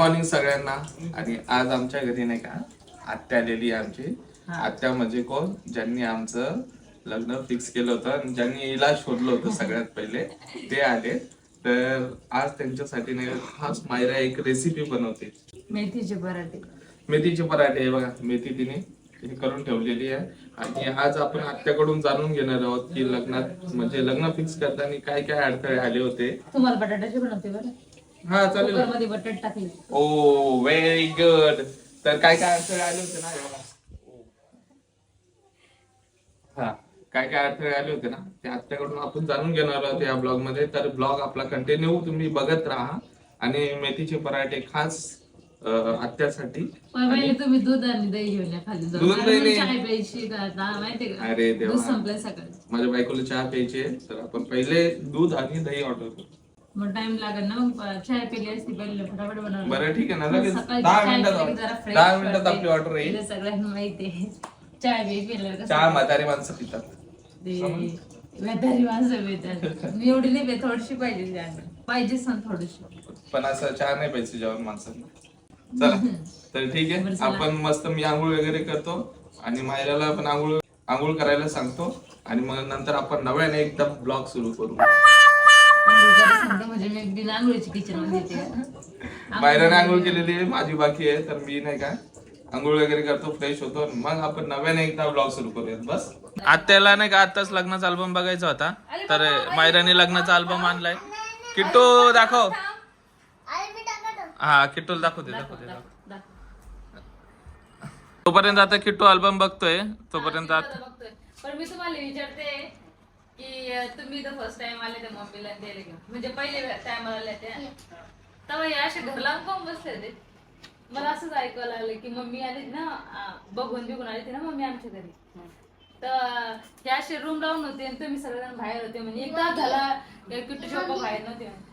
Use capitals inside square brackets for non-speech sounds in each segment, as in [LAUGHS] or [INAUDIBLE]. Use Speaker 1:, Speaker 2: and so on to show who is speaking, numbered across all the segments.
Speaker 1: Morning सगळ्यांना. आणि आज आमच्या घरी नाही का आत्या आलेली आहे आमची. आत्या म्हणजे कोण? ज्यांनी आमचं लग्न फिक्स केलं होतं आणि ज्यांनी हिला शोधलं होतं सगळ्यात पहिले ते आले. तर आज त्यांच्यासाठी नाही खास मायरा एक रेसिपी बनवते.
Speaker 2: मेथीचे पराठे.
Speaker 1: मेथीचे पराठे हे बघा मेथी तिने हे करून ठेवलेली आहे. आणि आज आपण आत्याकडून जाणून घेणार आहोत की लग्नात म्हणजे लग्न फिक्स करताना काय काय अडथळे आले होते.
Speaker 2: तुम्हाला बटाट्याचे बनवते बरं.
Speaker 1: हा चालेल.
Speaker 2: बटाटे टाकले.
Speaker 1: ओ व्हेरी गुड तर काय काय अडथळे आले होते ना हे बघा. हा काय काय अडथळे आले होते ना? ते आत्याकडून आपण जाणून घेणार आहोत या ब्लॉगमध्ये तर ब्लॉग आपला कंटिन्यू तुम्ही बघत राहा. आणि मेथीचे पराठे खास अं, आत्यासाठी.
Speaker 2: पहिले तुम्ही दूध आणि दही घेऊन या खाली जाऊन.
Speaker 1: दूध,
Speaker 2: आणि
Speaker 1: दही
Speaker 2: मग
Speaker 1: नाही.
Speaker 2: चाय प्यायची का? आता माहितीये का?
Speaker 1: अरे देवा.
Speaker 2: दूध संपलंय सकाळी
Speaker 1: माझ्या बायकोला चहा प्यायची आहे. तर आपण पहिले दूध आणि दही ऑर्डर करू.
Speaker 2: मग टाइम लागेल ना मग चाय पिली असती पहिले फटाफट बनवलं.
Speaker 1: बरं ठीक आहे ना लगेच
Speaker 2: सकाळी
Speaker 1: दहा
Speaker 2: चाय
Speaker 1: मिनिटात
Speaker 2: पिली की जरा fresh
Speaker 1: दहा मिनिटात
Speaker 2: वाटते.
Speaker 1: आपली ऑर्डर येईल.
Speaker 2: सगळ्यांना माहिती आहे. चाय बी कसं
Speaker 1: चहा म्हातारी माणसं पितात.
Speaker 2: ते म्हातारी माणसं पितात. मी एवढी नाही पित थोडीशी पाहिजे चहा. पाहिजे सण थोडीशी.
Speaker 1: पण असं चहा नाही पाहिजे जेवण माणसांना. चला तर ठीक आहे.
Speaker 2: चला.
Speaker 1: आपण मस्त मी आंघोळ वगैरे करतो आणि मायराला पण आंघोळ आंघोळ करायला सांगतो. आणि मग नंतर आपण नव्याने एकदा ब्लॉग सुरू करू.
Speaker 2: म्हणजे मी बिना आंघोळीची किचनमध्ये
Speaker 1: मायराने आंघोळ केलेली आहे माझी बाकी आहे तर मी नाही का आंघोळ वगैरे करतो फ्रेश होतो. आणि मग आपण नव्याने एकदा ब्लॉग सुरू करूयात बस. आत्याला नाही का आताच लग्नाचा अल्बम बघायचा होता तर मायराने लग्नाचा अल्बम आणलाय. किट्टू दाखव. हा किट्टूला दाखव दे दाखव दे तोपर्यंत आता किट्टू अल्बम बघतोय तोपर्यंत आता
Speaker 2: पण मी तुम्हाला विचारते की तुम्ही तर फर्स्ट टाइम आले त्या मम्मीला द्यायला घेऊन. म्हणजे पहिले टाइम आले त्या तेव्हा हे असे घर लावून कोण बसले ते मला असंच ऐकायला लागलं की मम्मी आली ना बघून बिघून आली ती ना मम्मी आमच्या घरी. तर हे असे रूम लावून होते आणि तुम्ही सगळेजण बाहेर होते म्हणजे एक तास झाला या किट्टू शॉपा बाहेर नव्हते म्हणे.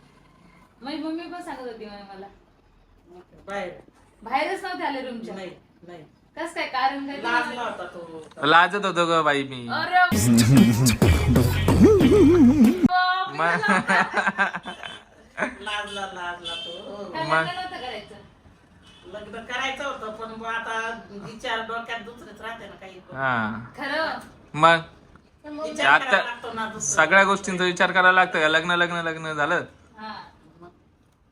Speaker 2: माझी मम्मी पण सांगत होती म्हणे मला.
Speaker 3: बाहेर.
Speaker 2: बाहेरच नव्हते आले रूमच्या
Speaker 3: नाही नाही.
Speaker 2: कस काय कारण काय
Speaker 3: तो.
Speaker 1: लाजत होतो ग बाई मी.
Speaker 2: अरे [LAUGHS]
Speaker 3: लाजला लाजला तो
Speaker 2: लग्न करायचं.
Speaker 3: लग्न करायचं होतं पण मग आता विचार डोक्यात दुसरेच राहते ना काही.
Speaker 1: हा.
Speaker 2: खरं?
Speaker 1: मग?
Speaker 3: विचार
Speaker 1: आता
Speaker 3: करायला लागतो ना दुसरं.
Speaker 1: सगळ्या गोष्टींचा विचार करायला लागतं का? लग्न लग्न लग्न झालं?
Speaker 2: हा.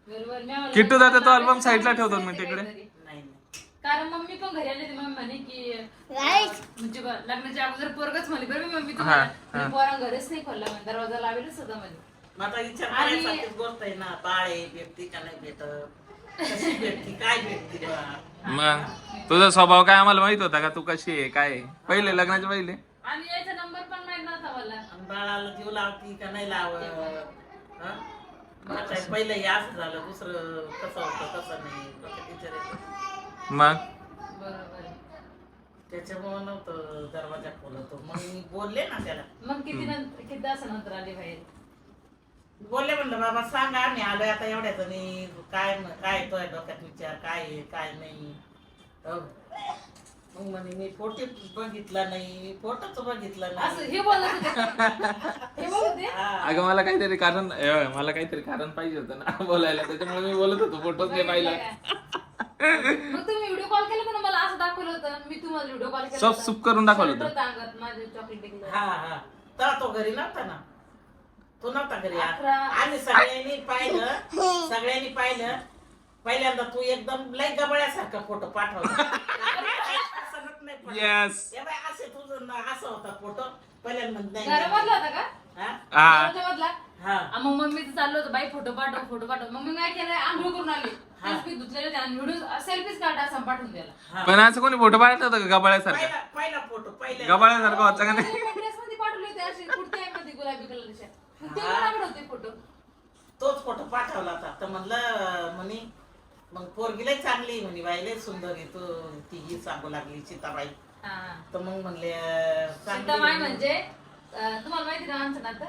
Speaker 2: बरोबर मी म्हणलं,
Speaker 1: किट्टू दादा तो अल्बम साईडला ठेवतो मी. तिकडे.
Speaker 2: कारण मम्मी पण घरी आली होती मम्मी म्हणे की म्हणजे ब- लग्नाच्या अगोदर पोरगच म्हणे बरं मी मम्मी तुम्हाला पोरा घरच नाही खोलला म्हणे दरवाजा लावेलच होता म्हणे.
Speaker 3: मग आता विचार
Speaker 2: आणि-
Speaker 3: करायसारखीच गोष्ट आहे ना बाळ आहे भेटती का नाही भेटत? कशी भेटती काय भेटती
Speaker 1: मग तुझा स्वभाव काय आम्हाला माहीत होता का? तू कशी आहे काय आहे? पहिले लग्नाच्या पहिले?
Speaker 2: आणि याचा नंबर पण माहीत नव्हता मला.
Speaker 3: आणि बाळाला जीव लावती का नाही लावत? हं? आता पहिलं हे असं झालं दुसरं कसं होतं कसं नाही कसं विचार येतो
Speaker 1: मग?
Speaker 2: बरोबर. आहे.
Speaker 3: त्याच्यामुळे नव्हतं दरवाजा खोलतो मग मी बोलले ना त्याला.
Speaker 2: मग किती नंतर किती तासानंतर आली बाहेर?
Speaker 3: बोलले म्हणलं बाबा सांगा आम्ही आलोय आता एवढ्या जणी काय काय येतोय डोक्यात विचार काय आहे काय नाही. हो. मग म्हणे मी फोटो बघितला नाही फोटोच बघितला
Speaker 2: असं
Speaker 3: नाही
Speaker 2: हे बोलत होते. हे बोलत होते?
Speaker 3: हा.
Speaker 1: अगं मला काहीतरी कारण अं, मला काहीतरी कारण पाहिजे होतं ना [LAUGHS] बोलायला. त्याच्यामुळे मी बोलत होतो फोटोच नाही पाहिला.
Speaker 2: मग तुम्ही व्हिडिओ कॉल केला पण मला असं दाखवलं होतं. मी तुम्हाला व्हिडिओ कॉल केला
Speaker 1: सब
Speaker 2: होता.
Speaker 1: सुप करून दाखवलं होतं.
Speaker 2: होतं अंगात माझे चॉकलेट.
Speaker 3: हा हा. तेव्हा तो घरी नव्हता ना. तो नव्हता घरी.
Speaker 2: अकरा.
Speaker 3: आम्ही सगळ्यांनी पाहिलं सगळ्यांनी पाहिलं. पहिल्यांदा तू एकदम लय गबळ्यासारखा फोटो पाठवला. पसंत नाही पडला.
Speaker 1: येस
Speaker 3: ए बाई, असे तुझं ना- असा होता फोटो पहिल्यांदा म्हणत नाही.
Speaker 2: घरामधला होता का?
Speaker 3: हा?
Speaker 1: हा.
Speaker 2: घरामधला?
Speaker 3: हा.
Speaker 2: आ, मग मम्मीचं चाललं होतं. बाई फोटो पाठव फोटो पाठव. मग मी काय केलं आंघोळ करून आली. धुतलेले व्हिडिओ सेल्फीच काढा असं पाठवून द्यायला.
Speaker 1: पण असं कोणी फोटो पाहिला होता का गबाळ्यासारखा?
Speaker 3: पहिला पहिला फोटो पहिला
Speaker 1: गबाळ्यासारखा होता का नाही?
Speaker 2: ड्रेस मध्ये पाठवले होते असे कुर्ती आहे मध्ये गुलाबी कलरच्या. ते होते फोटो
Speaker 3: तोच फोटो पाठवला होता. तर म्हणलं म्हणे मग पोरगी लय चांगली म्हणे बाई लय सुंदर आहे तू ती ही सांगू लागली सीताबाई.
Speaker 2: हा.
Speaker 3: तर मग म्हणले चांगली.
Speaker 2: म्हणजे अं, तुम्हाला माहिती ना आमचं नातं?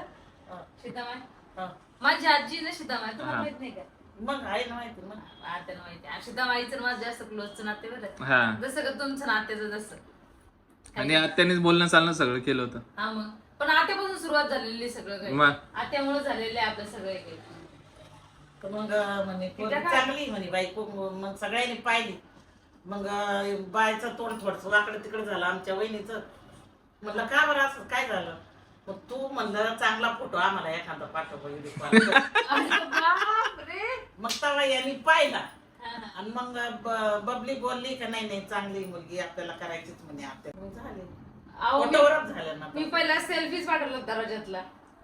Speaker 3: हा,
Speaker 2: सीतामाई
Speaker 3: हा.
Speaker 2: माझी आजी ना सीतामाई तुम्हाला
Speaker 1: हा.
Speaker 2: माहीत नाही का?
Speaker 3: मग आहे ना माहिती मग.
Speaker 2: आता माहिती. आहे. सीतामाईचं माझं जास्त क्लोजचं नाते बरं.
Speaker 1: हा.
Speaker 2: जसं का तुमचं नात्याचं जसं
Speaker 1: आणि आत्यानेच बोलणं चालणं सगळं केलं होतं.
Speaker 2: हा मग. पण आत्यापासून सुरुवात झालेली आहे सगळं काही.
Speaker 1: मग?
Speaker 2: आत्यामुळे झालेलं आहे आपलं सगळं काही.
Speaker 3: तर मग म्हणे पोरगी
Speaker 2: तिथं काय?
Speaker 3: चांगली म्हणे बायको मग सगळ्यांनी पाहिली. मग बायचं तोंड थोडस वाकडं तिकडे झालं. आमच्या वहिनीचं. म्हणलं का बरं असं? काय झालं? मग तू म्हणलं चांगला फोटो आम्हाला एखादा पाठव व्हिडिओ. मग तेव्हा यांनी पाहिला. आणि मग ब- बबली बोलली का नाही नाही चांगली मुलगी आपल्याला करायचीच म्हणे आपल्या मग झाले.
Speaker 2: अहो, मी-
Speaker 3: फोटोवरच झालं ना.
Speaker 2: मी. पहिला सेल्फीच पाठवला होता दरवाजातला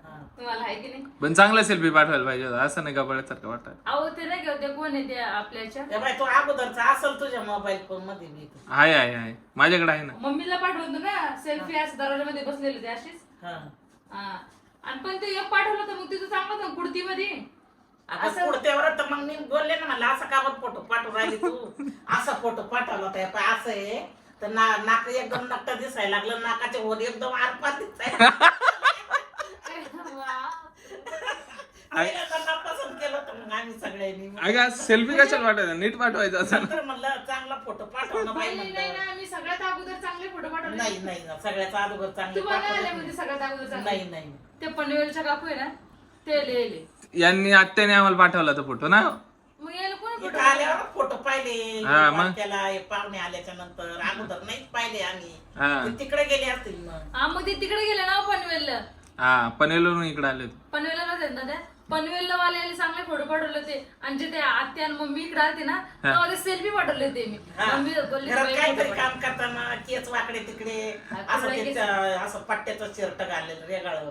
Speaker 3: हा.
Speaker 2: तुम्हाला आहे की नाही?
Speaker 1: पण चांगला सेल्फी पाठवायला पाहिजे होता असं नाही गबाळ्यासारखं वाटत
Speaker 2: अहो ते नाही घेऊ ते कोण आहे ते आपल्याच्या?
Speaker 3: त्या तो अगोदरचा असेल तुझ्या मोबाईल फोनमध्ये मी
Speaker 1: आहे आहे आहे. माझ्याकडे आहे ना.
Speaker 2: मम्मीला पाठवतो ना सेल्फी असं दरवाजामध्ये बसलेली ते अशीच. आणि पण ते एक पाठवलं होतं मग तिथं चांगलं होतं कुर्ती मध्ये
Speaker 3: आता
Speaker 2: असं-
Speaker 3: पुढत्यावर तर मग मी बोलले ना मला असा का बरं फोटो पाठवून राहिली तू? असा फोटो पाठवला होता पण असं आहे तर ना नाक एकदम नक्ट दिसायला लागलं नाकाच्या वर एकदम आरपार दिसायला [LAUGHS] पहिल्यांदा नाक पसंत केलं होतं मग आम्ही सगळ्यांनी
Speaker 1: अगं सेल्फी कशाला पाठवायचा नीट पाठवायचा असं.
Speaker 3: नंतर म्हणलं चांगला फोटो पाठवणं बाई
Speaker 2: नाही नाही
Speaker 3: म्हणलं.
Speaker 2: ना मी सगळ्यात अगोदर चांगले फोटो पाठवले.
Speaker 3: नाही नाही ना, सगळ्याचा अगोदर चांगले
Speaker 2: तुम्हाला आले
Speaker 3: पाठवलं.
Speaker 2: म्हणजे सगळ्यात अगोदर चांगले.
Speaker 3: नाही नाही.
Speaker 2: ते पनवेलच्या काकू आहे ना ते लिहिले
Speaker 1: यांनी आत्याने आम्हाला पाठवला तो फोटो ना?
Speaker 2: मग यायला कोण
Speaker 3: इथं
Speaker 2: फोटो
Speaker 3: आल्यावर फोटो पाहिले.
Speaker 1: हा, मग?
Speaker 3: त्याला पाहुणे आल्याच्यानंतर अगोदर नाहीच पाहिले आम्ही.
Speaker 1: हा.
Speaker 3: ते तिकडे गेले असतील मग.
Speaker 2: हा मग ते तिकडे गेले ना पनवेलला?
Speaker 1: हा पनवेलवरून इकडे आले होते.
Speaker 2: पनवेलला नव्हते ना त्या पनवेलला वाले चांगले फोटो पाठवले होते आणि जे ते आत्या आणि मम्मी इकडे आलते ना तेव्हा सेल्फी पाठवले होते मी. मम्मी बोलली
Speaker 3: घरात
Speaker 2: बाई
Speaker 3: काहीतरी
Speaker 2: photo
Speaker 3: काम करताना केस वाकडे तिकडे असं ते असं पट्ट्याचं शर्ट घाललेलं रेगाळ
Speaker 2: पाठव.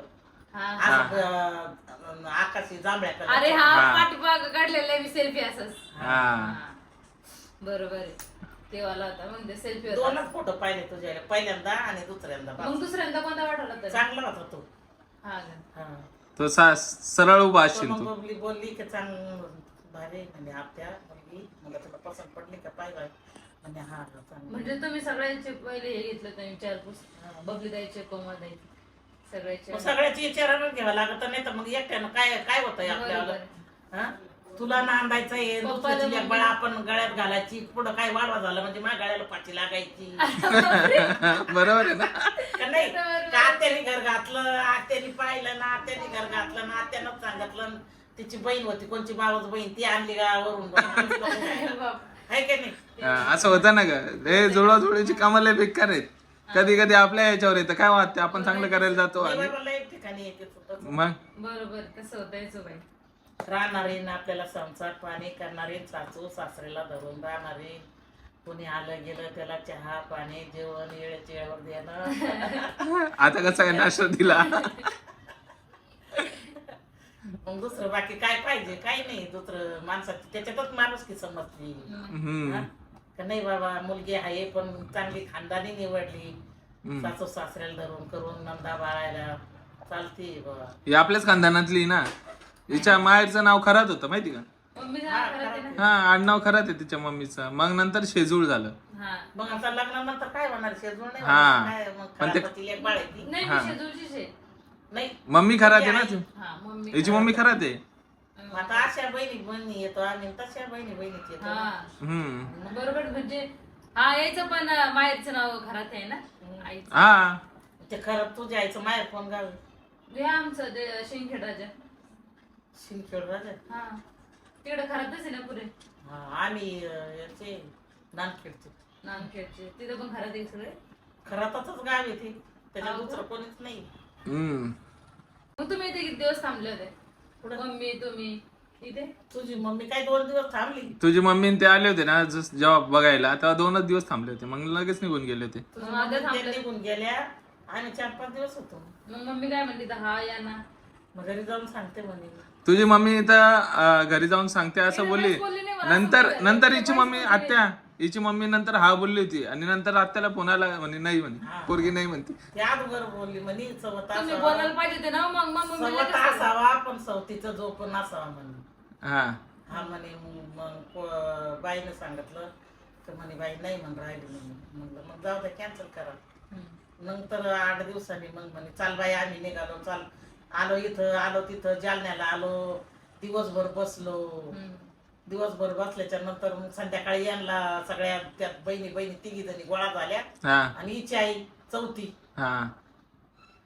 Speaker 2: हा.
Speaker 3: असं अं, आकाशी जांभळ्या
Speaker 2: अरे
Speaker 3: कलरचं.
Speaker 2: हा
Speaker 1: हा.
Speaker 2: पाठीमाग काढलेला मी सेल्फी असंच
Speaker 1: हा
Speaker 2: हा. बरोबर आहे ते वाला होता म्हणजे सेल्फी होता
Speaker 3: दोनच फोटो पाहिले तुझ्या पहिल्यांदा आणि दुसऱ्यांदा
Speaker 2: मग. दुसऱ्यांदा कोणता पाठवला तर
Speaker 3: चांगला होता तो
Speaker 2: हा का?
Speaker 3: हा.
Speaker 1: तो सा सरळ उभा असशील
Speaker 3: मग
Speaker 1: तू.
Speaker 3: बबली बोलली की चांग भारी आहे म्हणे आपल्या मुलगी. मला तुला पसंत पडली का? पाय बाय म्हणे हा हा, चांगली
Speaker 2: म्हणजे तुम्ही सगळ्यांचे पहिले हे घेतलं तुम्ही विचारपूस. बबली द्यायचे कोमल द्यायचे सगळ्याचे.
Speaker 3: मग सगळ्याची विचारानं घ्यावं लागत नाही तर मग एकट्यानं काय काय होतंय आपल्याला. हा? तुला नांदायचं आहे
Speaker 2: पप्पाला
Speaker 3: दुसऱ्याची आपण गळ्यात घालायची. पुढं काय वाढवा झालं म्हणजे माझ्या गळ्याला पाठी लागायची. [LAUGHS]
Speaker 1: बरोबर आहे ना?
Speaker 3: का नाही?
Speaker 2: बरोबर.
Speaker 3: का आत्याने घर घातलं? आत्याने पाहिलं ना आत्याने घर घातलं ना आत्यानं सांगितलं तिची बहीण होती कोणची मावस बहीण? ती आणली का [LAUGHS] नाही?
Speaker 1: हा, असं होतं ना ग. हे जुळवाजुळीची कामं लय बेकार आहेत. कधी कधी आपल्या याच्यावर येतं. काय वाटते? आपण चांगलं करायला जातो
Speaker 3: नाही
Speaker 1: आणि
Speaker 3: ठिकाणी येते तसं.
Speaker 1: मग?
Speaker 2: बरोबर कसं होतं बाई.
Speaker 3: राहणारे ना आपल्याला संसार पाणी करणारे सासू सासऱ्याला धरून राहणारे. कोणी आलं गेलं त्याला चहा पाणी जेवण वेळेच्या वेळेवर देणं. [LAUGHS]
Speaker 1: आता कसं नाश्ता दिला. [LAUGHS]
Speaker 3: मग दुसरं बाकी काय पाहिजे? काय नाही. दुसरं माणसाची त्याच्यातच माणूस की समजली? का नाही बाबा मुलगी आहे पण चांगली खानदानी निवडली. सासू सासऱ्याला धरून करून नंदा बाळायला चालते बाबा
Speaker 1: आपल्याच खानदानातली ना. हिच्या माहेरचं नाव खरात होतं माहिती का? हा आडनाव खरात आहे तिच्या मम्मीचं. मग नंतर शेजूळ झालं.
Speaker 2: हा.
Speaker 3: मग आता लग्नानंतर काय होणार? शेजूळ नाही
Speaker 1: हा.
Speaker 3: होणार, काय मग
Speaker 1: पण ते-
Speaker 3: खरापाची लेक बाळ आहे ती?
Speaker 2: नाही
Speaker 1: हा.
Speaker 2: मी शेजूरचीच आहे.
Speaker 3: नाही.
Speaker 1: मम्मी खरात आहे ना ती?
Speaker 2: हा मम्मी
Speaker 1: हिची मम्मी खरात आहे?
Speaker 3: मग आता अशा बहिणी बहिणी येतो आम्ही तशा बहिणी बहिणीच येतो.
Speaker 2: हा.
Speaker 1: हम्म.
Speaker 2: बरोबर म्हणजे हा यायचं पण अं, माहेरचं नाव घरात आहे ना? आईचं.
Speaker 1: हा.
Speaker 3: ते खरं तुझ्या आईचं माहेर गाव?
Speaker 2: हे आमचं शिंदखेड राजा.
Speaker 3: राजा
Speaker 2: हा. तिकडे खरातच आहे ना पुरे
Speaker 3: हा आम्ही अं, याचे नानखेडचे.
Speaker 2: नामखेडचे तिथं पण खरात आहे सगळे?
Speaker 3: खरातच गाव आहे ते. त्याच्या
Speaker 2: हा,
Speaker 3: दुसरं कोणीच नाही.
Speaker 1: हम्म.
Speaker 2: मग तुम्ही इथे किती दिवस थांबले होते?
Speaker 3: कुठं?
Speaker 2: मम्मी तुम्ही इथे?
Speaker 3: तुझी मम्मी काय दोन दिवस थांबली.
Speaker 1: तुझी मम्मी आणि ते आले होते ना जस जेव्हा बघायला तेव्हा दोनच दिवस थांबले होते. मग लगेच निघून गेले होते.
Speaker 3: तुझी मम्मी. ते निघून गेल्या आम्ही चार पाच दिवस होतो.
Speaker 2: मग मम्मी काय म्हणली तर हा या ना.
Speaker 3: मग घरी जाऊन सांगते म्हणे.
Speaker 1: तुझी मम्मी इथं घरी जाऊन सांगते असं बोलली. नंतर नंतर. हिची मम्मी आत्या हिची मम्मी नंतर हा बोलली होती. आणि नंतर आत्याला पुण्याला म्हणे नाही म्हणे पोरगी नाही म्हणते.
Speaker 3: ते अगोदर बोलली म्हणे चवत
Speaker 2: तुम्ही
Speaker 3: असावा.
Speaker 2: बोलायला पाहिजे होते ना मग मग मम्मीला
Speaker 3: चवत
Speaker 2: कसं-
Speaker 3: असावा पण सवतीचा जो पण असावा म्हणे.
Speaker 1: हा.
Speaker 3: हा म्हणे मग- मग को- बाईनं सांगितलं. तर म्हणे बाई नाही म्हण राहिली म्हणे. म्हणलं मग जाऊ द्या कॅन्सल करा. नंतर आठ दिवसांनी मग म्हणे चाल बाई आम्ही निघालो चाल. आलो इथं आलो तिथं जालन्याला आलो दिवसभर बसलो. दिवसभर बसल्याच्या नंतर मग संध्याकाळी यांना सगळ्या त्यात बहिणी बहिणी तिघी जणी गोळा झाल्या.
Speaker 1: हा.
Speaker 3: आणि हिची आई चौथी.
Speaker 1: हा.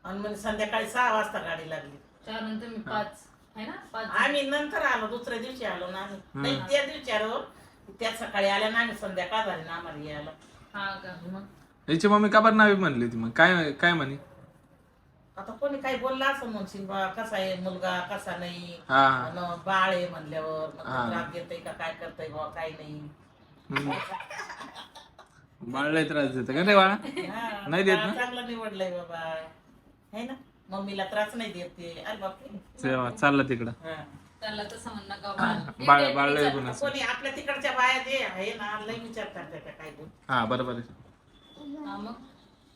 Speaker 3: आणि म्हणजे संध्याकाळी सहा वाजता गाडी लागली.
Speaker 2: चार नंतर मी पाच है ना? पाच
Speaker 3: आम्ही नंतर आलो दुसऱ्या दिवशी आलो ना आम्ही. नाही त्या दिवशी आलो. त्या सकाळी आल्या ना आम्ही संध्याकाळ झाली ना आम्हाला यायला.
Speaker 2: हा का?
Speaker 3: मग?
Speaker 4: याची मम्मी का बरं नावे म्हणली होती मग? काय काय म्हणे?
Speaker 3: आता कोणी काही बोलला असं म्हणशील बा कसा आहे मुलगा कसा नाही?
Speaker 4: हा.
Speaker 3: अन बाळ आहे म्हणल्यावर मग
Speaker 4: हा.
Speaker 3: त्रास देतय का काय करतय बा काय नाही.
Speaker 4: हम्म. बाळाला त्रास देतं का रे बाळा?
Speaker 3: हा,
Speaker 4: नाही देत
Speaker 3: बाळ
Speaker 4: ना?
Speaker 3: चांगलं निवडलंय बाबा है ना? मम्मीला त्रास नाही देत ते. अरे बापरे.
Speaker 4: तेव्हा चाललं तिकडं.
Speaker 3: हा.
Speaker 2: त्याला तसं बाळ.
Speaker 4: बाळ
Speaker 3: कोणी आपल्या तिकडच्या बाया जे आहे ना लय विचार करतात त्या काय बोल
Speaker 4: हा बरोबर आहे.
Speaker 2: हा मग?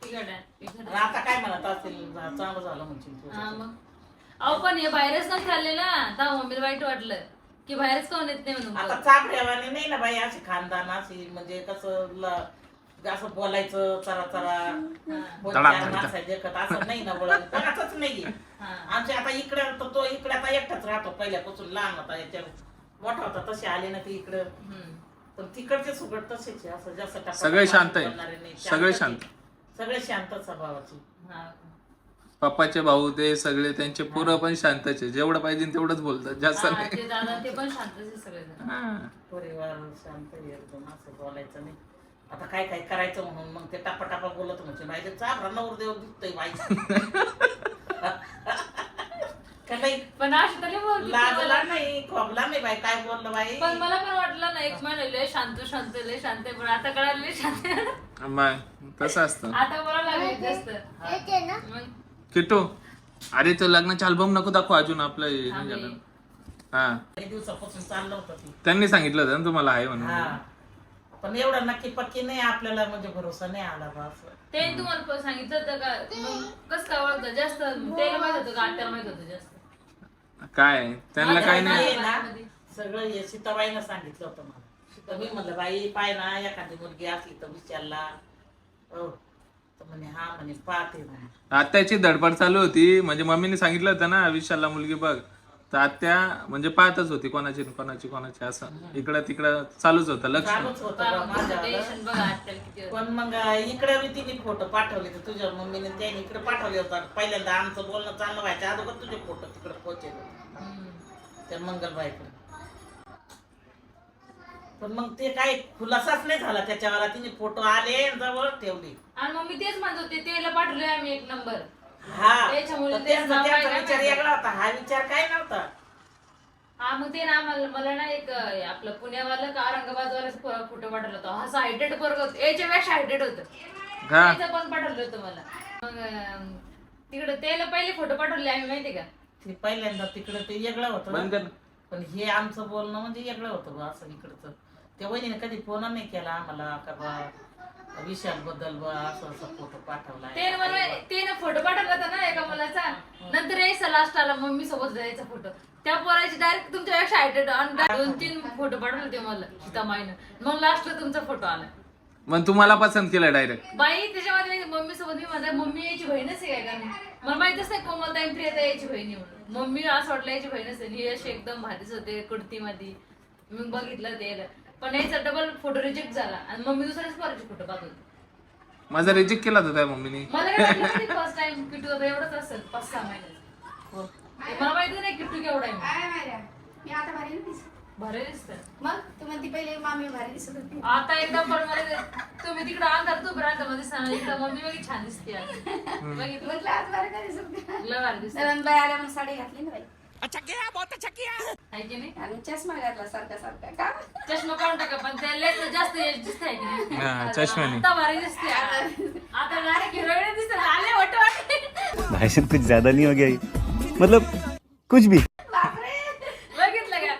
Speaker 3: आता काय म्हणत असेल चांगलं झालं म्हणशील तू.
Speaker 2: हा अहो पण हे बाहेरच नव्हते चालले ना तेव्हा मम्मीला वाईट वाटलं की बाहेरच कोण येत नाही म्हणून
Speaker 3: आता चापड्यावाने नाही ना बाई अशी खानदान अशी म्हणजे कसं ल- असं बोलायचं चरा चरा कोण
Speaker 4: धडा
Speaker 3: चार
Speaker 4: धडा.
Speaker 3: माणसं देखत असं नाही ना बोलायचं कोणाचंच नाहीये
Speaker 2: हा.
Speaker 3: आमच्या आता इकडे तर तो इकडे आता एकटाच राहतो पहिल्यापासून लहान होता याच्या मोठा होता तसे आले ना ते इकडं
Speaker 2: हम्म.
Speaker 3: पण तिकडचे सुगट तसेच आहे, असं जास्त टपाटप
Speaker 4: सगळे शांत आहे.
Speaker 3: बोलणारे नाही.
Speaker 4: सगळे. शांत.
Speaker 3: सगळे शांत स्वभावाचे.
Speaker 2: हा.
Speaker 4: पप्पाचे भाऊ ते सगळे त्यांचे पोरं पण शांतचे. जेवढं पाहिजे तेवढंच बोलतात. जास्त
Speaker 2: हा,
Speaker 4: नाही.
Speaker 2: ते दादा ते पण शांतच सगळेजण.
Speaker 4: हा.
Speaker 3: परिवार शांत एकदम असं बोलायचं नाही. आता काय काय करायचं म्हणून मग ते टापा टापा बोलत म्हणजे माहिती चाबरा नवरदेव दिसतोय बाई. [LAUGHS] नाही.
Speaker 2: पण अशी तरी बोलते
Speaker 3: लाजला
Speaker 2: मला.
Speaker 3: नाही खोबला नाही बाई काय बोललं बाई?
Speaker 2: पण मला पण वाटलं ना एक महिना लय शांत शांत लय शांत आहे, पण आता कळालं लय शांत आहे.
Speaker 4: मग तसं असतं?
Speaker 2: आता बोला लागले जास्त. मग?
Speaker 4: किटू अरे तो लग्नाचे अल्बम नको दाखव अजून आपलं हे नाही
Speaker 2: आम्ही-
Speaker 4: झालं हा.
Speaker 3: काही दिवसापासून चाललं होतं ती.
Speaker 4: त्यांनी सांगितलं होतं ना तुम्हाला आहे
Speaker 3: हा.
Speaker 4: म्हणून
Speaker 3: पण एवढं नक्की पक्की नाही आपल्याला म्हणजे भरोसा नाही आला बा असं.
Speaker 2: ते तुम्हाला पण सांगितलं होतं का? मग कसं काय ओळखतं? जास्त त्याला माहीत होतं का? आत्याला माहीत होतं जास्त?
Speaker 4: काय? त्यांना
Speaker 3: बाई
Speaker 4: नाही.
Speaker 3: सगळं हे सीताबाईनं सांगितलं होतं मला. तर मी म्हणलं बाई पाय ना एखादी मुलगी असली तर विचारला. हो. तर म्हणे हा म्हणे पाहते. म्हणे.
Speaker 4: आत्याची धडपड चालू होती. म्हणजे मम्मीने सांगितलं होतं ना विशालला मुलगी बघ. तर आत्या म्हणजे पाहतच होती कोणाची न कोणाची कोणाची असं. इकडं तिकडं चालूच होतं लक्ष.
Speaker 3: चालूच होतं बा माझ्यावर
Speaker 2: टेन्शन बघा आत्याला किती होतं.
Speaker 3: पण मग इकडे बी तिने फोटो पाठवले तर तुझ्या मम्मीने त्याने इकडे पाठवले होता. पहिल्यांदा आमचं बोलणं चाललं व्हायचं अगोदर तुझे फोटो तिकडे पोहोचले.
Speaker 2: हम्म.
Speaker 3: त्या मंगलबाईकडे. पण मग ते काय खुलासाच नाही झाला त्याच्यावर. तिने फोटो आले जवळ ठेवले.
Speaker 2: आणि मग मी तेच म्हणत होते त्याला पाठवले आम्ही एक नंबर
Speaker 3: हा.
Speaker 2: त्याच्यामुळे
Speaker 3: तर
Speaker 2: तेच
Speaker 3: त्यांचा
Speaker 2: नाव
Speaker 3: त्यांचा
Speaker 2: काय
Speaker 3: विचार
Speaker 2: काय
Speaker 3: वेगळा होता. हा विचार काय नव्हता?
Speaker 2: हा मग ते ना मला मला ना एक अं, आपलं पुण्यावालं का औरंगाबादवाला फोटो पाठवला होता? हा हायटेड पोरग होतं. याच्यापेक्षा हायटेड होतं.
Speaker 4: हा
Speaker 2: त्याचं पण पाठवलं होतं मला. मग अं, तिकडे त्याला पहिले फोटो पाठवले आम्ही माहिती का?
Speaker 3: ते पहिल्यांदा तिकडे ते वेगळं होतं
Speaker 4: कर.
Speaker 3: पण हे आमचं बोलणं म्हणजे वेगळं होतं असं इकडचं. त्या वहिनीने कधी फोन नाही केला आम्हाला का बा? विशाल बद्दल बा असं असं फोटो पाठवला
Speaker 2: ते मला ते ना फोटो पाठवला होता ना एका मुलाचा. नंतर यायचा लास्ट आला मम्मी सोबत जायचा फोटो त्या पोराची डायरेक्ट तुमच्यापेक्षा हायटेड दोन तीन फोटो पाठवले होते मला सीतामाईनं मग लास्टला तुमचा फोटो आला.
Speaker 4: मग तुम्हाला पसंत केलं डायरेक्ट
Speaker 2: बाई त्याच्यामध्ये मम्मी सोबत मी माझ्या मम्मी याची बहीणच आहे काय कारण मला माहितच नाही कोमलताई आणि प्रियता याची बहिणी म्हणून. मम्मी असं वाटलं याची बहीणच आहे. ही अशी एकदम भारीच होते कुर्तीमध्ये मी बघितलं ते पण याचा डबल फोटो रिजेक्ट झाला. आणि मम्मी दुसऱ्याच पोराचे फोटो पाठवते
Speaker 4: माझा रिजेक्ट केला होता त्या मम्मीने.
Speaker 2: मला काय वाटलं फर्स्ट टाइम किटू आता एवढंच असेल? पाच सहा महिन्यात
Speaker 3: हो.
Speaker 2: मला माहिती नाही किटू केवढा आहे.
Speaker 5: काय मी आता भारी नाही दिसत.
Speaker 2: भारी दिसत
Speaker 5: मग? तू म्हणती पहिले मामी भारी दिसत होती.
Speaker 2: आता एकदा पण मला तुम्ही तिकडे अंधार तू ब्रांडमध्ये सांगा इकडे मम्मी बघी छान दिसते आज. बघितलं?
Speaker 5: म्हटलं आज भारी काय दिसत
Speaker 2: लय भारी दिसते
Speaker 5: नंदबाई आल्या मग साडी घातली ना बाई.
Speaker 2: आहे की नाही?
Speaker 5: आणि चष्मा घातला सारखा सारखा का?
Speaker 2: चष्मा काढून टाका पण त्या लेस जास्त एज दिसत आहे की नाही?
Speaker 4: हा, चष्म्याने.
Speaker 2: आता भारी दिसते. आता डायरेक्ट हिरोईन दिसते आले वाट वाट
Speaker 6: भाई साहब कुछ ज्यादा नहीं हो गया ये? मतलब कुछ भी
Speaker 2: बघितलं का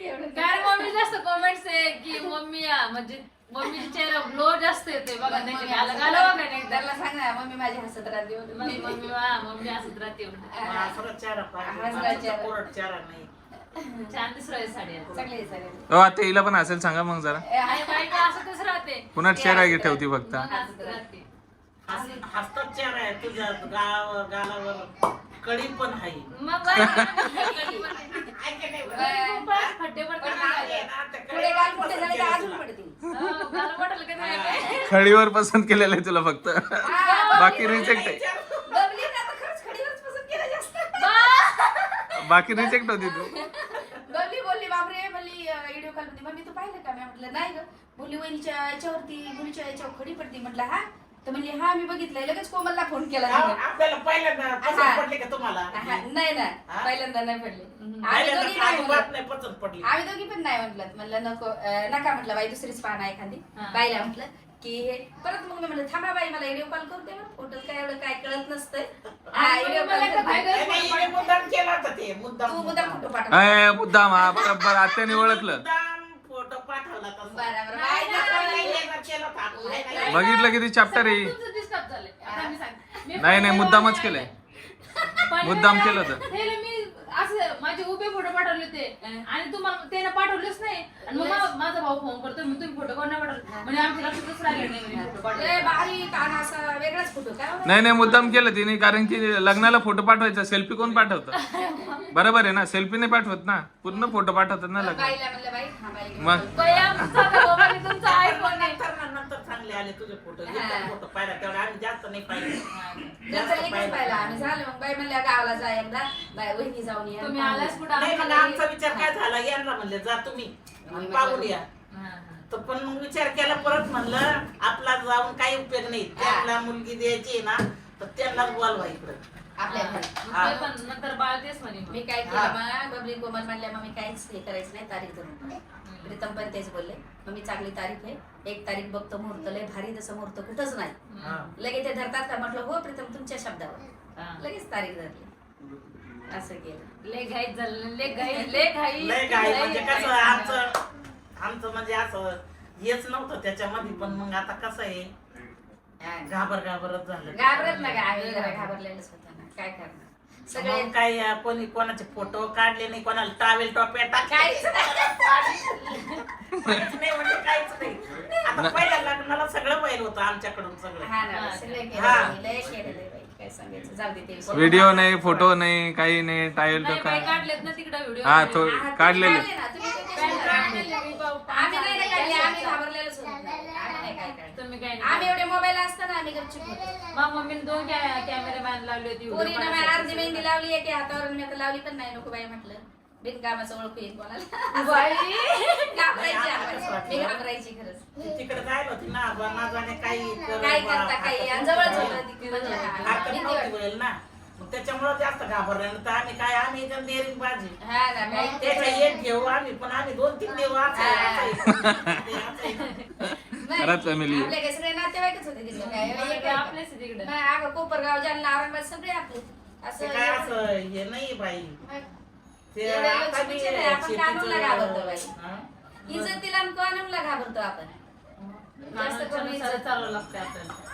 Speaker 5: एवढं
Speaker 2: काय मम्मी जास्त कॉमेंट्स आहे की मम्मी आ, म्हणजे मम्मीचे चेहरा ग्लो जास्त येते बघा नाही गाला गाला बघा नाही
Speaker 5: त्याला सांग ना मम्मी माझी हसत राहते म्हणून.
Speaker 2: मम्मी वा मम्मी असत राहते म्हणते.
Speaker 3: चेहरा पाहिजे
Speaker 5: हसरा
Speaker 3: माणसाचा
Speaker 5: चेहरा.
Speaker 3: नाही
Speaker 2: छान साडी आता.
Speaker 5: चांगली आहे चांगली
Speaker 4: हो आता हिला पण असेल सांगा मग जरा
Speaker 5: आहे.
Speaker 2: बायका कसं राहते
Speaker 4: पुन्हा चेहरा ठेवती फक्त
Speaker 2: मग हसत राहते
Speaker 3: हस- हसताच चेहरा आहे तुझ्या गाव गालावर कडी पण आहे.
Speaker 2: मग [LAUGHS] हो?
Speaker 4: खडीवर पसंत केलेलं आहे तुला फक्त. बाकी रिजेक्ट आहे. बाकी रिजेक्ट होती तू.
Speaker 5: बबली बोलली बापरे बोलली व्हिडिओ कॉलमध्ये मम्मी तू पाहिलं का? मी म्हटलं नाही ग. बोलली वहिनीच्या याच्यावरती मुलीच्या याच्यावर खडी पडती. म्हटलं हा? तर म्हणली हा मी बघितलंय लगेच कोमलला फोन केला तिने.
Speaker 3: आपल्याला पहिल्यांदा पसंत
Speaker 5: हा.
Speaker 3: पडली का तुम्हाला?
Speaker 5: हा, नाही ना
Speaker 3: हा?
Speaker 5: पहिल्यांदा नाही पडले. आम्ही
Speaker 3: पहिल्यांदा
Speaker 5: दोघी नाही
Speaker 3: अजिबात. नाही पसंत पडली.
Speaker 5: आम्ही दोघी पण नाही म्हटलं. म्हणलं नको अं, नका म्हटलं बाई दुसरीच पाहणं एखादी.
Speaker 2: हा.
Speaker 5: बाईला म्हटलं की हे परत मग मी म्हणलं थांबा बाई मला व्हिडिओ कॉल करू दे फोटो काय एवढं काय कळत नसतंय. हा
Speaker 2: आणि
Speaker 5: व्हिडिओ
Speaker 2: मला एकदा काय
Speaker 5: कॉल
Speaker 2: गरज
Speaker 3: नाही, नाही, हिने मुद्दाम केला होता ते मुद्दाम
Speaker 5: तू मुद्दाम. फोटो पाठव.
Speaker 4: अय मुद्दाम हा बरोबर आत्याने ओळखलं.
Speaker 3: मुद्दाम. पाठवला तसा.
Speaker 5: बरोबर.
Speaker 2: नाही, नाही,
Speaker 3: केला
Speaker 4: बघितलं किती चॅप्टर आहे?
Speaker 2: तुमचं डिस्टर्ब झालंय. आता मी सांगते. मी
Speaker 4: नाही नाही मुद्दामच केलंय. मुद्दाम केलं होतं.
Speaker 2: त्याला मी असं माझे उभे फोटो पाठवले होते आणि तुम्हाला त्यानं पाठवलेच नाही. आणि मग मा- माझा भाऊ फोन करतो मी तुम्ही फोटो कोण नाही पाठवले म्हणजे आमच्या लक्षातच राहिले नाही म्हणे फोटो
Speaker 5: लय
Speaker 2: पाठवले
Speaker 5: बारीक आणि असा वेगळाच फोटो काय हो?
Speaker 4: नाही नाही मुद्दाम केलं तिने कारण की लग्नाला फोटो पाठवायचा सेल्फी कोण पाठवतं? बरोबर आहे ना सेल्फी नाही पाठवत ना. पूर्ण फोटो पाठवतात ना लग्न
Speaker 5: बाईला म्हणलं बाई हा बाई
Speaker 4: मग?
Speaker 2: बाई, आमचा मोबाईल आहे, तुमचा आयफोन आहे.
Speaker 3: नंतर ना, नंतर चांगले आले तुझे फोटो
Speaker 5: हा.
Speaker 3: फोटो? पाहिला तेवढा आम्ही जास्त नाही पाहिले.
Speaker 5: एकच पाहिला. आम्ही झालं मग बाई म्हणल्या गावाला जा एकदा. बाई वहिनी जाऊन या.
Speaker 2: तुम्ही आलाच कुठं?
Speaker 3: नाही मग
Speaker 2: आमच्या
Speaker 3: आमचा विचार काय झाला? यांना म्हणले जा तुम्ही. पाहून या.
Speaker 2: घरी. हा, हा.
Speaker 3: तर पण मग विचार केला परत म्हणलं आपला जाऊन काही उपयोग नाही. त्यांना मुलगी द्यायची ना तर त्यांनाच बोलवा इकडं. हा.
Speaker 2: पण नंतर बाळ तेच म्हणे मग.
Speaker 5: मी काय केलं मग बबली कोमल म्हणल्या मग मी काहीच हे करायचं नाही तारीख धरून प्रीतम पण तेच बोलले मग मी चांगली तारीख आहे. एक तारीख बघतो मुहूर्त लय भारी तसं मुहूर्त कुठंच नाही.
Speaker 3: हा.
Speaker 5: लगेच ते धरतात का? म्हटलं हो प्रीतम तुमच्या शब्दावर.
Speaker 2: हा.
Speaker 5: लगेच तारीख धरली. असं केलं.
Speaker 2: लय घाईत झालं लय घाई लय घाई
Speaker 3: लय काय म्हणजे कसं
Speaker 2: घाई.
Speaker 3: आमचं आमचं म्हणजे असं हेच नव्हतं त्याच्यामध्ये पण मग आता कसं आहे?
Speaker 5: हा.
Speaker 3: घाबर घाबरच झालं.
Speaker 5: घाबरत ना का आम्ही जरा घाबरलेलंच होतं ना. काय करणार? सगळे
Speaker 3: मग काही अं, कोणी कोणाचे फोटो काढले नाही कोणाला टावेल टोप्या टाकल्या
Speaker 5: काहीच
Speaker 3: नाही. म्हणजे काहीच नाही. आता पहिल्या लग्नाला सगळं बैल होतं आमच्याकडून सगळं.
Speaker 5: हा ना सगळे
Speaker 3: हा.
Speaker 5: केलं लय केलेलं आहे बाई. काय सांगायचं जाऊ दे ते विषय.
Speaker 4: व्हिडिओ नाही फोटो नाही काही नाही
Speaker 2: बाई,
Speaker 4: टोका.
Speaker 2: काढलेत ना तिकडे व्हिडिओ.
Speaker 4: हा तो काढलेले.
Speaker 5: आम्ही नाही ना काढले आम्ही घाबरलेलोच होतो. काय.
Speaker 2: तुम्ही काय
Speaker 5: आम्ही एवढे मोबाईल असताना आम्ही गपचूप होतो
Speaker 2: मग मम्मीने दोन कॅमेरामॅन लावले होते video
Speaker 5: पोरीनं. अर्धी मेहंदी लावली एके हातावर मी आता लावली पण नाही नको बाई म्हटलं. बिनकामाचं ओळखू येईल कोणाला.
Speaker 2: बाई. [LAUGHS]
Speaker 5: घाबरायची आपण. मी घाबरायची खरंच.
Speaker 3: तिकडे जायला होती ना बा माझाने काही
Speaker 5: काय
Speaker 3: बा-
Speaker 5: करता काही. आणि जवळच होतं तिकडे. म्हणजे
Speaker 3: हातात नव्हती ना. मग त्याच्यामुळे जास्त घाबरले तर आम्ही काय आम्ही एकदम डेअरिंग बाजी
Speaker 5: हा ना काही
Speaker 3: त्याच्या एक घेऊ आम्ही पण आम्ही दोन तीन देऊ असं आहे, असं आहे. [LAUGHS] ते असं आहे.
Speaker 5: नाही,
Speaker 4: खरंच family.
Speaker 5: आपले काय सगळे नातेवाईकच होते तिकडे काय
Speaker 2: मग
Speaker 5: एक
Speaker 2: ते
Speaker 5: आहे का?
Speaker 2: आपलेच आहे तिकडे
Speaker 5: नाही, अगं कोपरगाव जालना औरंगाबाद सगळे आपले
Speaker 3: ते
Speaker 5: असं
Speaker 3: काय असं हे नाही बाई ते
Speaker 5: एवढ्या
Speaker 3: आता
Speaker 5: लोकांची
Speaker 3: बी
Speaker 5: विचार आहे, आपण कानूनला घाबरतो बाई.
Speaker 3: शेतीचं- हा?
Speaker 5: इज्जतीला आणि कानूनला घाबरतो आपण जास्त इज्जत
Speaker 2: चालू लागते आपल्याला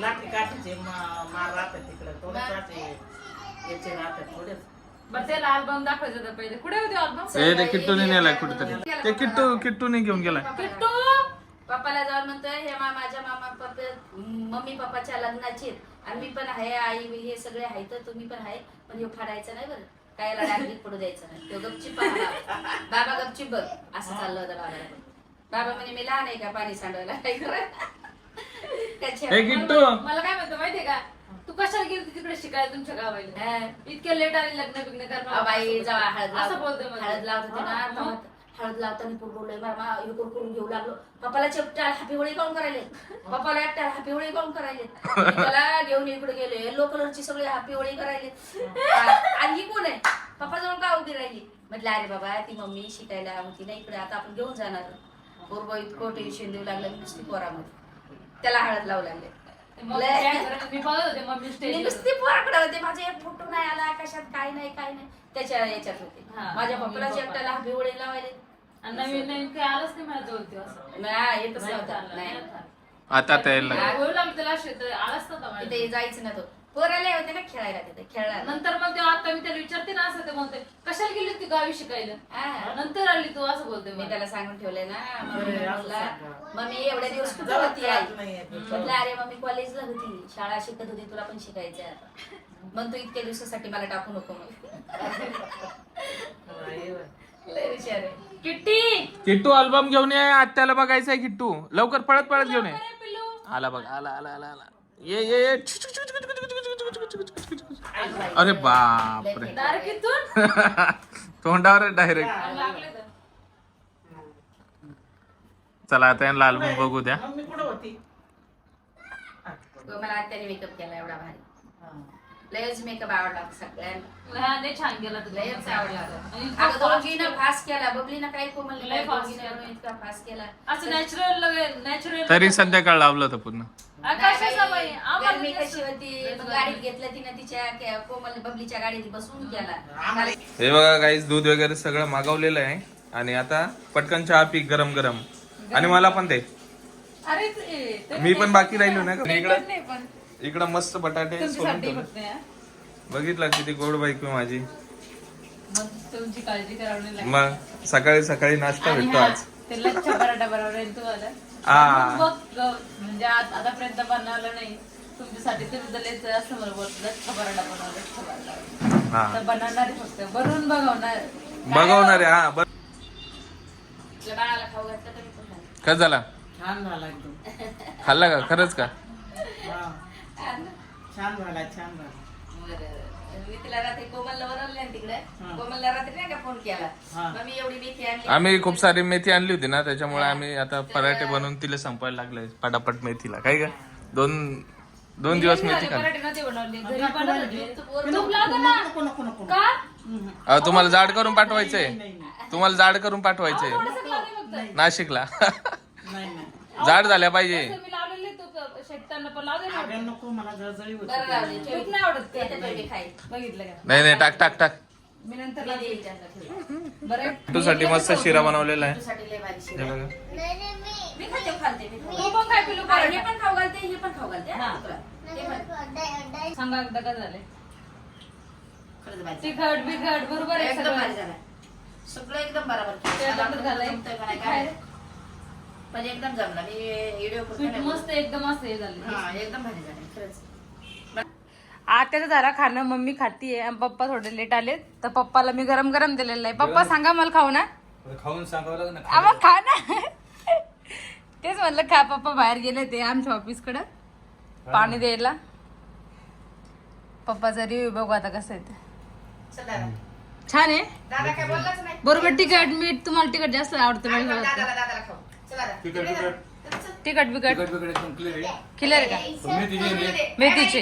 Speaker 3: लाठी काठीचे मा- मार राहतात तिकडे थोडेच असे याचे राहतात थोडेच.
Speaker 2: बरं त्याला अल्बम दाखवायचं होतं पहिले. कुठे होते
Speaker 4: ते किट्टूने नेलाय कुठेतरी. ते किट्टू किट्टूने घेऊन गेलाय.
Speaker 2: किट्टू!
Speaker 5: पप्पाला जाऊन म्हणतोय हे मा माझ्या मामा पप्पा मम्मी पप्पाच्या लग्नाची आहेत. आणि मी पण आहे आई बी हे सगळे आहे तर तुम्ही पण आहे. पण हे फाडायचं नाही बरं. काय डागडीत पडू द्यायचं नाही. तो गपचीप पाहा. बाबा गपचीप बघ. असं चाललं होतं बाबाला. बाबा म्हणे मी लहान आहे का पाणी सांडवायला? काय
Speaker 4: ए किट्टू
Speaker 2: मला काय म्हणतो माहितीये का? तू कशाला गेली होती तिकडे शिकायला तुमच्या गावाला?
Speaker 5: हा.
Speaker 2: इतके लेट आले लग्न बिग्न कर
Speaker 5: बाई हळद
Speaker 2: असं
Speaker 5: लाव-
Speaker 2: मला.
Speaker 5: हळद लावत होते ना
Speaker 2: हा,
Speaker 5: तेव्हा? हळद लावताना पुरवलंय मामा हे करून करून घेऊ लागलो? पप्पाला चेपटा हापी होळी काऊन करायले? पप्पाला एकटा हापी होळी काऊन करायले? त्याला घेऊन इकडे गेले येलो कलरची सगळी हापी होळी करायले. आणि ही कोण आहे? पप्पा जवळ का उभी राहिली? म्हटलं अरे बाबा ती मम्मी शिकायला होती ना इकडे आता आपण घेऊन जाणार. पूर्व इतकं टेन्शन देऊ लागलं नुसती पोरामध्ये. त्याला हळद लावू लागले.
Speaker 2: मग
Speaker 5: लय-
Speaker 2: काय करायचं? मी बघत होते मम्मी
Speaker 5: मी
Speaker 2: स्टेज
Speaker 5: नुसती पोराकडे होते माझे एक फोटो नाही आला कशात काय नाही काय नाही. त्याच्या याच्यात होते.
Speaker 2: हा,
Speaker 5: माझ्या
Speaker 2: मम्मी
Speaker 5: पप्पाला
Speaker 2: पप्पा.
Speaker 5: एकट्याला लावायले.
Speaker 2: नवीन नवीन काही आलंच नाही माझ्या जवळ ते असं.
Speaker 5: नाही येतच
Speaker 2: नाही
Speaker 5: नव्हता.
Speaker 2: नाही.
Speaker 4: आता आता यायला लागलं.
Speaker 2: होईल लागलं त्याला शेत आलाच नव्हता माझ्या
Speaker 5: तिथे जायचं नव्हतं पोराला होते ना खेळायला तिथे खेळायला
Speaker 2: नंतर मग तेव्हा आता मी त्याला विचारते ना असं ते म्हणते कशाला गेली होती गावी शिकायला
Speaker 5: हा.
Speaker 2: नंतर आली तू असं बोलते
Speaker 5: मी
Speaker 2: मला.
Speaker 5: त्याला सांगून ठेवलंय ना मम्मी
Speaker 3: बरं, असं
Speaker 5: म्हणला
Speaker 3: सांगा.
Speaker 5: मम्मी एवढ्या दिवस कुठे
Speaker 3: जरा
Speaker 5: होती आई
Speaker 3: त्रास नाहीये.
Speaker 5: म्हटलं अरे मम्मी कॉलेजला होती शाळा शिकत होती तुला पण शिकायचंय आता मग तू इतक्या दिवसासाठी मला टाकू नको मग. [LAUGHS] लय हुशार आहे
Speaker 2: किट्टी
Speaker 4: किट्टू अल्बम घेऊन ये आत्याला बघायचंय किट्टू लवकर पळत पळत घेऊन ये आला बघ आला आला आला आला ये ये ये
Speaker 5: आई बाई.
Speaker 1: अरे बापरे
Speaker 5: लय
Speaker 2: डायरेक्ट इथून
Speaker 1: तोंडावर डायरेक्ट चला आता यांना अल्बम बघू द्या.
Speaker 3: मम्मी कुठं होती?
Speaker 5: मला मेकअप केला एवढा भारी. लयच मेकअप आवडला सगळ्यांना.
Speaker 2: हा लय छान गेला तुला
Speaker 5: लयच आवडला
Speaker 2: आणि
Speaker 5: अगं दोघीनं फास केला. बबलीनं काही कोमल
Speaker 2: लय
Speaker 5: दोघीनं इतका फास केला.
Speaker 2: असं नॅचरल नॅचरल
Speaker 1: तरी संध्याकाळ लावलं होतं
Speaker 5: गरमी
Speaker 2: कसं-
Speaker 5: कशी होती? गाडीत घेतलं तिनं तिच्या कोमल बबलीच्या गाडीत बसून गेला
Speaker 1: हे बघा काहीच दूध वगैरे सगळं मागवलेलं आहे. आणि आता पटकन चहा पी गरम गरम. आणि मला पण दे.
Speaker 2: अरे
Speaker 1: मी पण बाकी राहिलो ना इकडं?
Speaker 2: नाही पण.
Speaker 1: इकडं मस्त बटाटे सोलून
Speaker 2: तुमच्यासाठी
Speaker 1: ठेवले.
Speaker 2: फक्त हा.
Speaker 1: बघितलं किती गोड बायको माझी.
Speaker 2: मग तुमची काळजी करावी लागेल.
Speaker 1: मग सकाळी सकाळी नाश्ता
Speaker 2: आणि
Speaker 1: भेटतो
Speaker 2: हा,
Speaker 1: आज.
Speaker 2: ते लच्छा पराठा बनवला तू आता
Speaker 1: आ.
Speaker 2: बघ ग, म्हणजे आज आतापर्यंत बनवलं नाही. तुमच्यासाठी तुम्ही तर लयच असं मला बोलत लच्छा पराठा बनवला लच्छा पराठा
Speaker 1: हा.
Speaker 2: तर बनवणार फक्त. बनवून बघवणार.
Speaker 1: बघवणार आहे हा बरं
Speaker 5: तुझ्या बाळाला खाऊ घातलं तरी पण झालं.
Speaker 1: कसं झाला?
Speaker 3: छान झाला एकदम.
Speaker 1: खाल्ला का? खरंच का?
Speaker 3: हा. छान. झाला छान झाला.
Speaker 5: बरं. मी तिला रात्री कोमलला बनवले ना तिकडे. कोमलला रात्री नाही का फोन केला. मग मी एवढी मेथी आणली.
Speaker 1: आम्ही खूप सारी मेथी आणली होती ना त्याच्यामुळे आम्ही आता पराठे बनवून तिला संपायला लागले पटापट मेथीला. काय का दोन दोन दिवस मेथी खाल्ली.
Speaker 2: पराठे नव्हते बनवले. घरी बनवत होते.
Speaker 5: तूप
Speaker 2: तूप लावतो ना.
Speaker 3: नको नको नको
Speaker 2: का?
Speaker 1: अहो, तुम्हाला जाड करून पाठवायचंय. तुम्हाला जाड करून पाठवायचंय.
Speaker 2: थोडंसं लावले फक्त
Speaker 1: नाशिकला.
Speaker 3: नाही नाही.
Speaker 1: जाड झाल्या पाहिजे.
Speaker 2: ना
Speaker 3: अगं नको मला जळजळी होती
Speaker 2: तूप नाही आवडत
Speaker 5: ते
Speaker 2: का?
Speaker 5: तर बेबी खाईल
Speaker 2: बघितलं का
Speaker 1: नाही नाही टाक टाक टाक
Speaker 2: मी नंतर
Speaker 5: मी
Speaker 2: लावते.
Speaker 5: देईल त्यांना ठेवून.
Speaker 2: बरं
Speaker 1: साठी मस्त शिरा बनवलेला आहे
Speaker 5: तुझ्यासाठी लय भारी
Speaker 1: हे
Speaker 5: शिरा.
Speaker 1: बघा
Speaker 5: मी खाते खाते मी खाते.
Speaker 2: तू पण काय पिलू
Speaker 5: अरे, हे पण खाऊ घालते हे पण खाऊ घालते
Speaker 2: हा.
Speaker 5: हा, तुला. ते पण.
Speaker 2: सांगा एकदा काय झाले
Speaker 5: खरंच भारी.
Speaker 2: तिखट बिखट बरोबर आहे
Speaker 5: एकदम
Speaker 2: सगळं
Speaker 5: भारी झाला सगळं एकदम बरोबर केलं. जमतंय का नाही काय पण एकदम जमला. मी व्हिडिओ
Speaker 2: मस्त एकदम असं हे झाले.
Speaker 5: हा एकदम भारी झालं. खरंच.
Speaker 2: आत्याचं झाला खाणं मम्मी खातीये आणि पप्पा थोडे लेट आले तर पप्पाला मी गरम गरम दिलेलं आहे. पप्पा सांगा मला खाऊ ना.
Speaker 7: खाऊन सांगावं
Speaker 2: आ, मग खा ना. तेच म्हणलं खा. पप्पा बाहेर गेले ते आमच्या ऑफिसकडे पाणी द्यायला. पप्पाचा रिव्ह्यू बघू आता कसं आहे ते.
Speaker 5: चल
Speaker 2: छान आहे.
Speaker 5: दादा काय बोललाच नाही.
Speaker 2: बरोबर तिखट मीठ तुम्हाला तिखट जास्त आवडतं.
Speaker 5: दादाला दादाला खाऊ.
Speaker 7: तिखट
Speaker 5: चल.
Speaker 2: तिखट बिकट
Speaker 7: तिखट बिकट एकदम क्लिअर आहे.
Speaker 2: क्लिअर आहे का. मेथीचे.